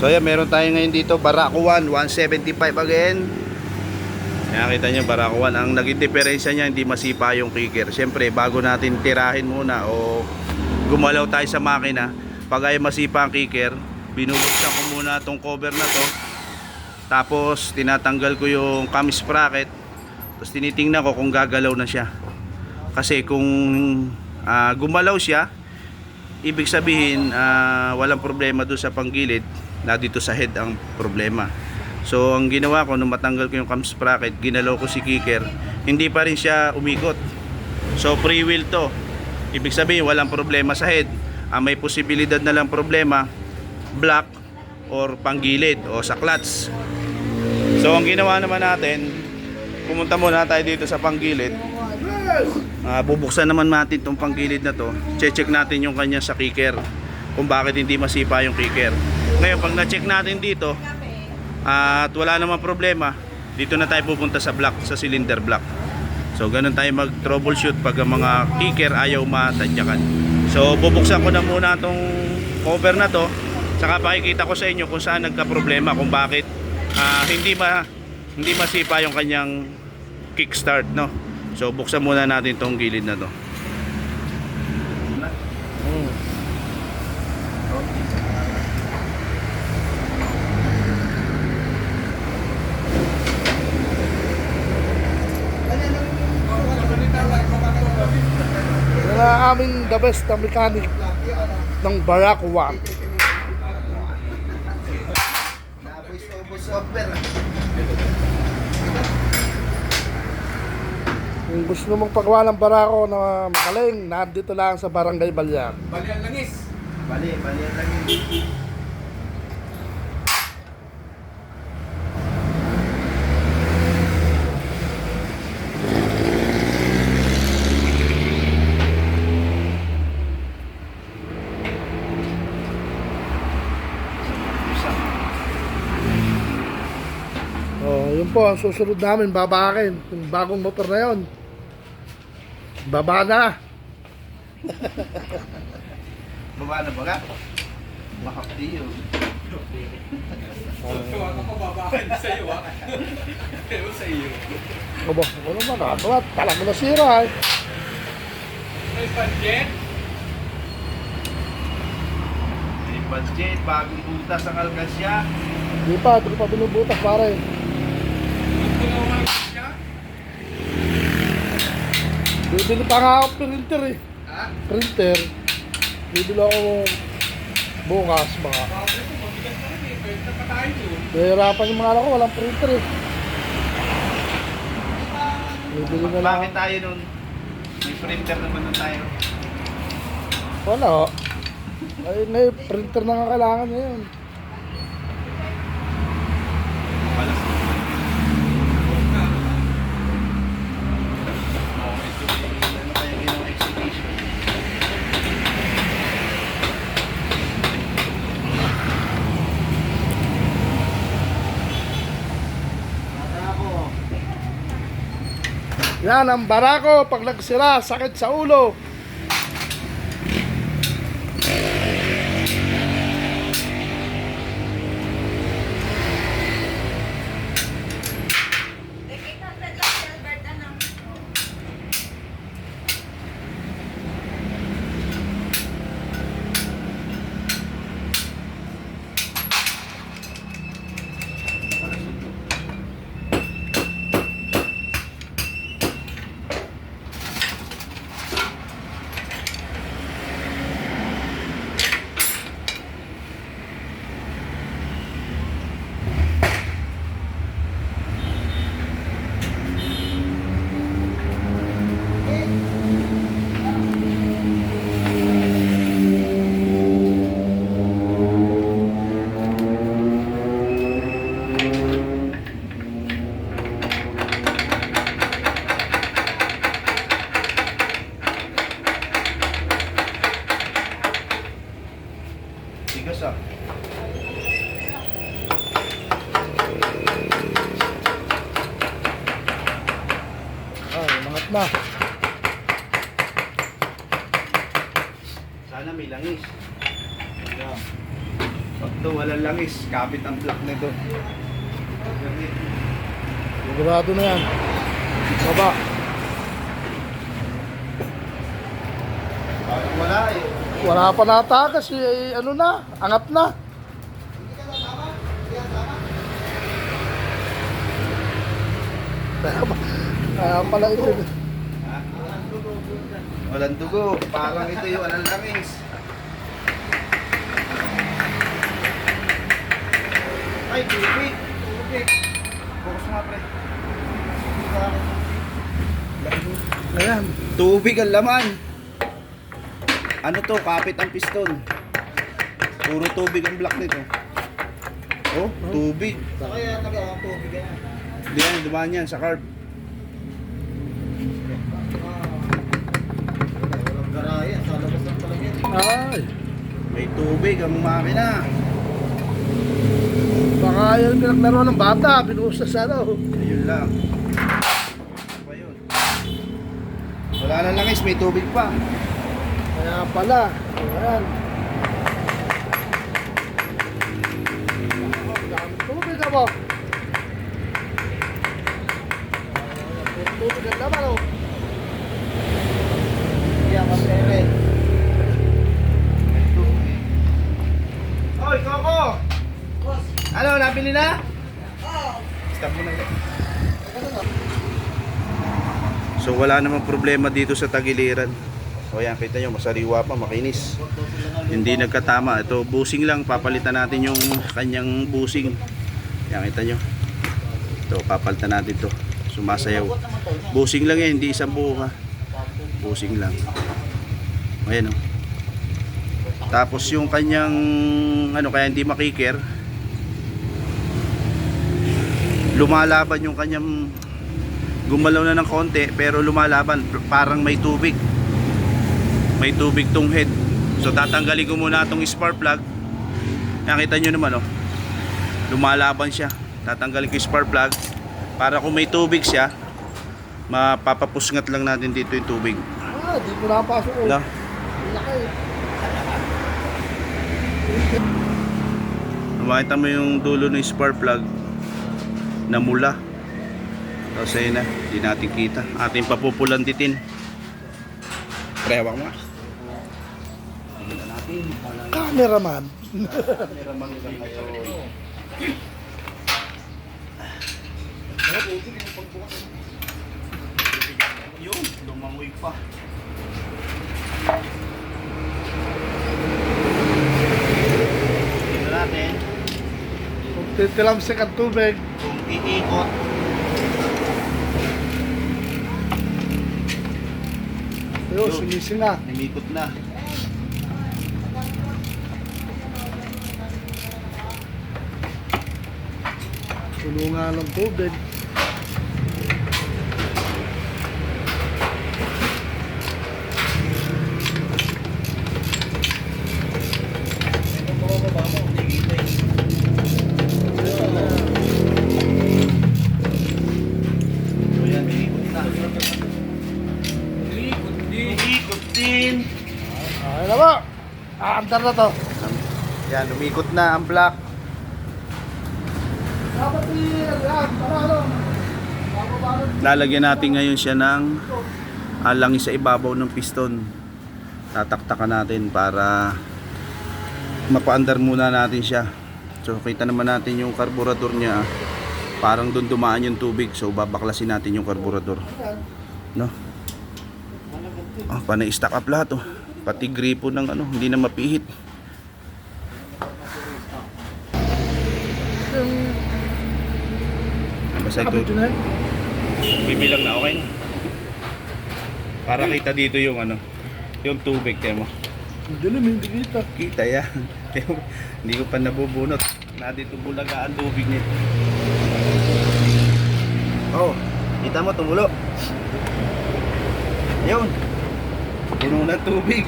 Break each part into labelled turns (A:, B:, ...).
A: So ayan, meron tayo ngayon dito, Barako 1, 175 again. Nakita nyo, Barako 1. Ang naging diferensya niya, hindi masipa yung kicker. Siyempre, bago natin tirahin muna o gumalaw tayo sa makina, pag ay masipa ang kicker, binubuksan ko muna tong cover na to. Tapos, tinatanggal ko yung cam sprocket. Tapos, tinitingnan ko kung gagalaw na siya. Kasi kung ah, gumalaw siya, ibig sabihin ah, walang problema doon sa panggilid na dito sa head ang problema so ang ginawa ko nung matanggal ko yung cam sprocket ginalaw ko si kicker hindi pa rin siya umikot so free wheel to ibig sabihin walang problema sa head ang may posibilidad na lang problema block or panggilid o sa clutch so ang ginawa naman natin pumunta muna tayo dito sa panggilid Ah, bubuksan naman natin itong panggilid na to. Che-check natin yung kanya sa kicker. Kung bakit hindi masipa yung kicker. Ngayon, pag na-check natin dito, at wala namang problema, dito na tayo pupunta sa block, sa cylinder block. So, ganun tayo mag-troubleshoot pag ang mga kicker ayaw matadyakan. So, bubuksan ko na muna itong cover na to. Saka pakikita ko sa inyo kung saan nagka-problema, kung bakit ah, hindi ma hindi masipa yung kanyang kickstart, no? So buksan muna natin tong gilid na to.
B: Ang aming the best na mechanic ng Barak 1. Kung gusto mong pagawa ng barako na magaling, nandito lang sa Barangay Balyan.
C: Bali ang langis.
A: Bali, bali lang
B: Oh, yun po, ang susunod namin, babakin. Yung bagong motor na yun. Baba na.
A: Baba na baga. Makapti yun.
C: Tuwa ka pa babakan sa iyo ha. Pero sa iyo.
B: Aba, ako naman, nakagawa. Talaga nasira eh.
C: May budget.
A: May budget, bagong butas ang alkasya.
B: Di pa, ito ko pa binubutas pare. Bibili pa nga ako printer eh.
C: Ha?
B: Printer. Bibili ako bukas baka.
C: Bakit ito? Mabigat na rin eh. Pwede pa tayo doon.
B: Nahihirapan yung mga anak ko, walang printer eh. Bibili na lang.
A: Bakit tayo nun? May printer naman na tayo.
B: Wala oh. Ay, may printer na nga kailangan ngayon.
A: Wala.
B: Yan ang barako pag nagsira, sakit sa ulo. Na.
A: Sana may langis. Pag to walang langis, kapit ang block nito.
B: Sigurado na yan. Baba.
A: Parang wala eh.
B: Wala pa natakas. Eh, ano na? Angat na. Kaya pala ito.
A: Walang dugo. Parang ito yung walang langis. Ay, tubig. Tubig. Focus nga, pre.
B: Ayan.
A: Tubig ang laman. Ano to? Kapit ang piston. Puro tubig ang block nito. Oh, tubig.
C: Sa kaya nag-tubig yan.
A: Hindi yan, dumaan yan sa carb.
B: Ay.
A: May tubig ang makina.
B: Baka yun pinaglaro ng bata. Binuhos na sa ano.
A: Ayun lang. Ano pa yun? Wala na langis, may tubig pa.
B: Kaya pala. Ayan. Tubig ka
A: wala namang problema dito sa tagiliran. O yan, kita nyo, masariwa pa, makinis. Hindi nagkatama. Ito, busing lang. Papalitan natin yung kanyang busing. Yan, kita nyo. Ito, papalitan natin to. Sumasayaw. Busing lang yan, hindi isang buo ha. Busing lang. Ayan o. Tapos yung kanyang, ano, kaya hindi makikir. Lumalaban yung kanyang gumalaw na ng konti pero lumalaban. Parang may tubig. May tubig tong head. So tatanggalin ko muna itong spark plug. Nakita nyo naman oh. Lumalaban siya. Tatanggalin ko yung spark plug. Para kung may tubig siya mapapapusngat lang natin dito yung tubig.
B: Ah, di ko napasok oh.
A: no? Makita mo yung dulo ng spark plug. Na mula tapos ayun na hindi natin kita ating papupulanditin pre hawak mo
B: Cameraman.
A: Cameraman ka ngayon. Yun, lumangoy pa. Tingnan natin
B: titilamsik ang tubig.
A: kung iikot.
B: Ayun,
A: Yun.
B: sumising na.
A: Umikot na.
B: Tulungan ng tubig.
A: So yan, umiikot na.
B: Aandar na to.
A: Yan, umikot na ang block.
B: Dapat i... Yan, para ano?
A: Lalagyan natin ngayon siya ng alangis sa ibabaw ng piston. Tataktakan natin para mapaandar muna natin siya. So kita naman natin yung karburador niya. Parang doon dumaan yung tubig. So babaklasin natin yung karburador. No? Ah, panay stock up lahat oh. Pati gripo ng ano, hindi na mapihit.
B: Yung...
A: Basta ito, bibilang na okay na. Para kita dito yung ano, yung tubig kaya mo.
B: Dilim, hindi kita.
A: Kita yan. Hindi ko pa nabubunot. Na dito bulaga ang tubig nito. Oh, kita mo tumulo. Yun. Puno ng tubig.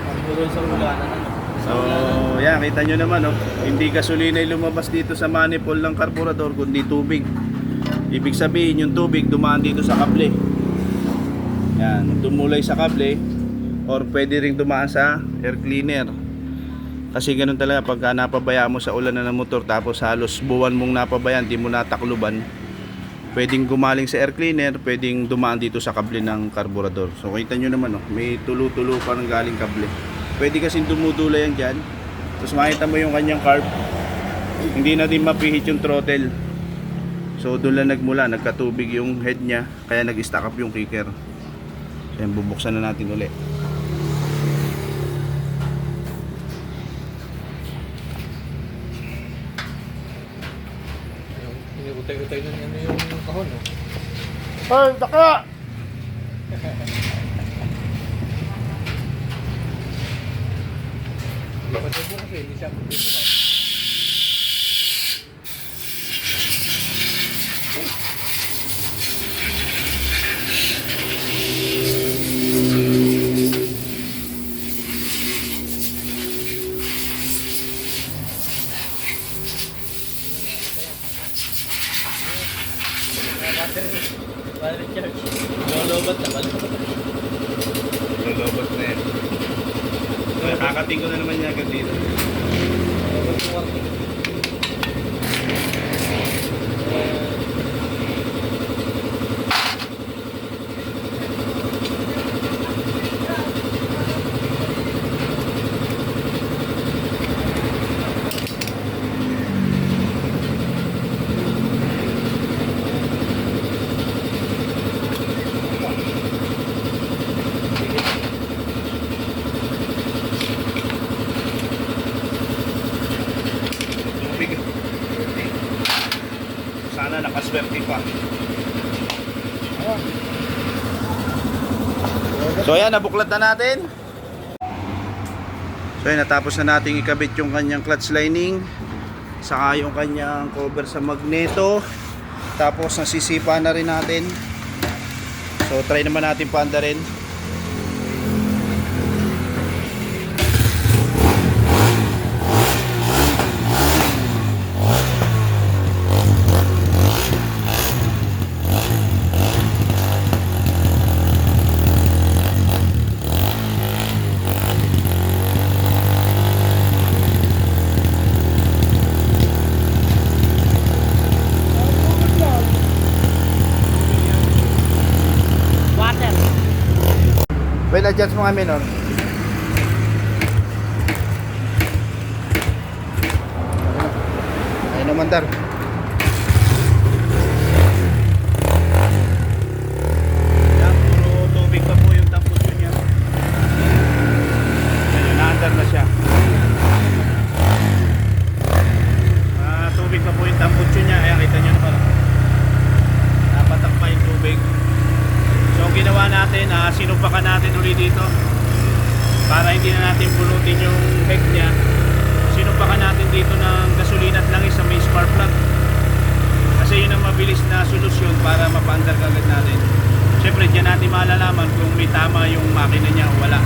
C: Pagburon sa ulanan ano.
A: So, yan, kita nyo naman, oh. Hindi gasolina yung lumabas dito sa manifold ng karburador, kundi tubig. Ibig sabihin, yung tubig dumaan dito sa kable. Yan, tumulay sa kable, or pwede ring dumaan sa air cleaner. Kasi ganun talaga pagka napabaya mo sa ulan na ng motor tapos halos buwan mong napabayan, di mo natakluban. Pwedeng gumaling sa air cleaner, pwedeng dumaan dito sa kable ng karburador. So kita nyo naman, oh, may tulo-tulo pa ng galing kable. Pwede kasing dumudula yan dyan. Tapos makita mo yung kanyang carb. Hindi na din mapihit yung throttle. So doon lang nagmula, nagkatubig yung head niya, kaya nag-stack up yung kicker. So yan, bubuksan na natin ulit.
C: Yung Inutay-utay na ano yung kahon, no?
B: Ay, daka!
C: Kapatid mo kasi, hindi siya dito ka. Lolobat naman.
A: Lulobot na yan. So, kakating ko na naman niya agad dito.
C: Lolobat mo ako.
A: Tubig. Sana nakaswerte pa. So ayan, nabuklat na natin. So ayan, natapos na nating ikabit yung kanyang clutch lining. Saka yung kanyang cover sa magneto. Tapos nasisipa na rin natin. So try naman natin paanda rin. Well, adjust mo nga minor. Ayun naman dar. Yan, puro tubig pa po yung tampos niya. Ayun, naandar na siya. Ah, tubig pa po yung tampos niya. Ayan, kita nyo naman. Napatak pa yung tubig. So ang ginawa natin, uh, sinumpakan natin ulit dito para hindi na natin pulutin yung head niya. Sinumpakan natin dito ng gasolina at langis sa may spark plug. Kasi yun ang mabilis na solusyon para mapaandar kagad natin. Siyempre, dyan natin malalaman kung may tama yung makina niya o wala.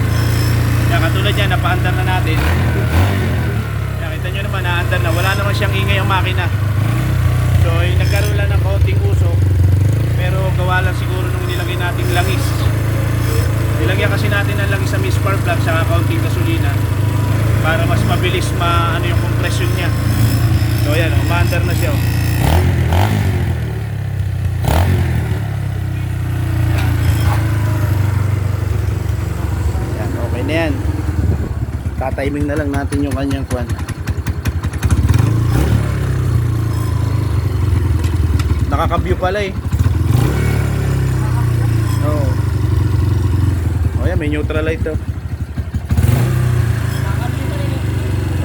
A: Kaya katulad yan, napaandar na natin. Kaya kita nyo naman, naandar na. Wala naman siyang ingay ang makina. So, yung nagkaroon lang ng kaunting usok, pero gawa lang siguro nung nilagay nating langis nilagyan kasi natin ng langis sa may spark plug sa kaunting gasolina para mas mabilis ma ano yung compression niya so ayan oh, umaandar na siya oh. Na yan tatiming na lang natin yung kanyang kwan nakaka-view pala eh Oo. Oh, yan, may neutral light to.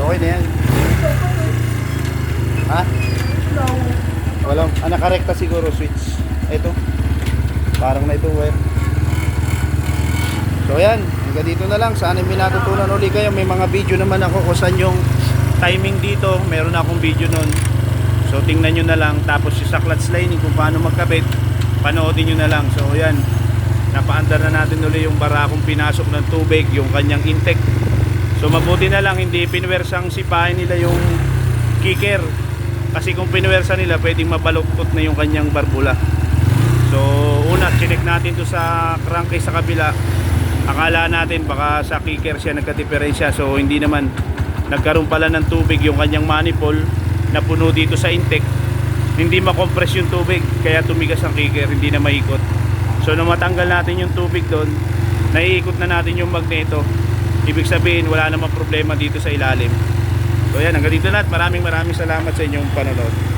A: Okay na yan. Ha? Walang, ah, nakarekta siguro switch. Ito. Parang na ito wire. So yan, hanggang dito na lang. Sana may natutunan uli kayo. May mga video naman ako kung saan yung timing dito. Meron akong video nun. So tingnan nyo na lang. Tapos yung sa clutch lining kung paano magkabit. Panoodin nyo na lang. So yan, napaandar na natin uli yung barakong pinasok ng tubig, yung kanyang intake. So mabuti na lang hindi pinwersang sipahin nila yung kicker. Kasi kung pinwersa nila, pwedeng mabaluktot na yung kanyang barbula. So una, chinek natin to sa crankcase sa kabila. Akala natin baka sa kicker siya nagka-diferensya. So hindi naman. nagkaroon pala ng tubig yung kanyang manifold na puno dito sa intake hindi makompress yung tubig kaya tumigas ang kicker hindi na maikot so nung matanggal natin yung tubig doon naiikot na natin yung magneto ibig sabihin wala namang problema dito sa ilalim so yan hanggang dito lahat maraming maraming salamat sa inyong panonood